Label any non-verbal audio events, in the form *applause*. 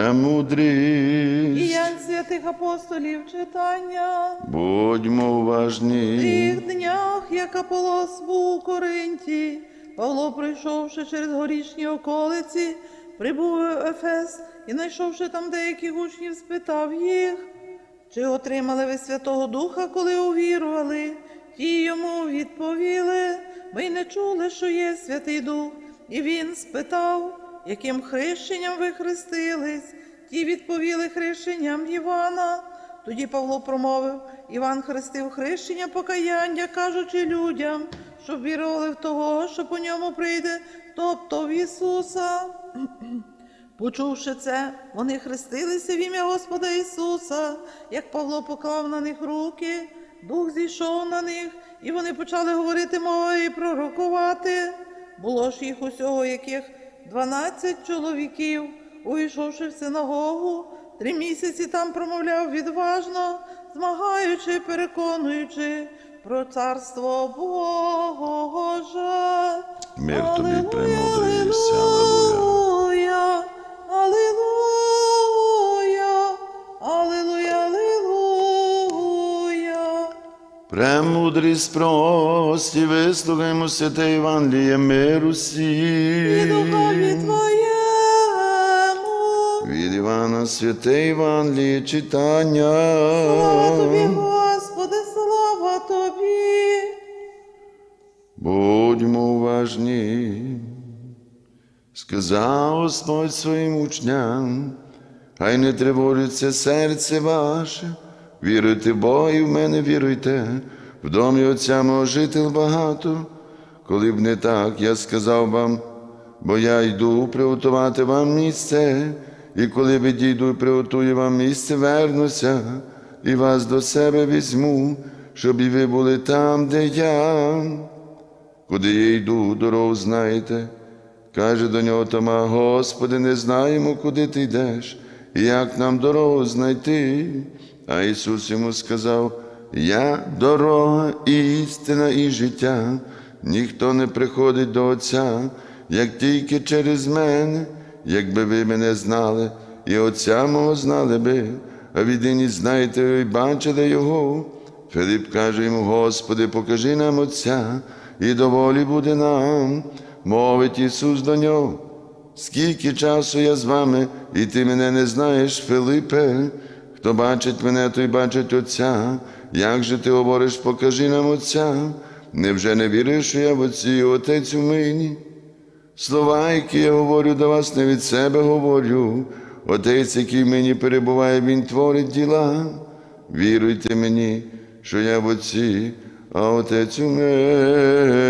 премудрість. Діянь святих апостолів читання. Будьмо уважні. В тих днях, як Аполос був у Коринті, Павло, пройшовши через горішні околиці, прибув в Ефес і, знайшовши там деяких учнів, спитав їх, чи отримали ви Святого Духа, коли увірували? Ті йому відповіли, ми не чули, що є Святий Дух. І він спитав, яким хрещенням ви хрестились? Ті відповіли хрещенням Івана. Тоді Павло промовив, Іван хрестив хрещення покаяння, кажучи людям, щоб вірували в того, що по ньому прийде, тобто в Ісуса. *clears throat* Почувши це, вони хрестилися в ім'я Господа Ісуса, як Павло поклав на них руки, Дух зійшов на них, і вони почали говорити мовою і пророкувати. Було ж їх усього яких дванадцять чоловіків, увійшовши в синагогу, три місяці там промовляв відважно, змагаючи, переконуючи про царство Боже. Мир тобі, Алілуя, премудрість. Премудрість прості, вислухаймо святе Євангеліє миру І духові Твоєму. Від Івана святе Євангеліє читання. Слава Тобі, Господи, слава Тобі. Будьмо уважні. Сказав Господь своїм учням, хай не тривожиться серце ваше, віруйте в і в мене віруйте, в домі Отця мого жител багато, коли б не так, я сказав вам, бо я йду приготувати вам місце, і коли відійду і приготую вам місце, вернуся, і вас до себе візьму, щоб і ви були там, де я. Куди я йду, дорогу знаєте. Каже до нього Тома, Господи, не знаємо, куди ти йдеш, як нам дорогу знайти. А Ісус йому сказав: Я дорога, і істина і життя. Ніхто не приходить до Отця, як тільки через мене, якби ви мене знали, і Отця мого знали би, а віднині знаєте ви бачили Його. Филип каже йому, Господи, покажи нам Отця, і доволі буде нам. Мовить Ісус до нього. Скільки часу я з вами, і ти мене не знаєш, Филипе? Хто бачить мене, той бачить Отця. Як же ти говориш, покажи нам Отця? Невже не віриш, що я в Отці і Отець у мені? Слова, які я говорю до вас, не від себе говорю. Отець, який в мені перебуває, Він творить діла. Віруйте мені, що я в Отці, а Отець у мені.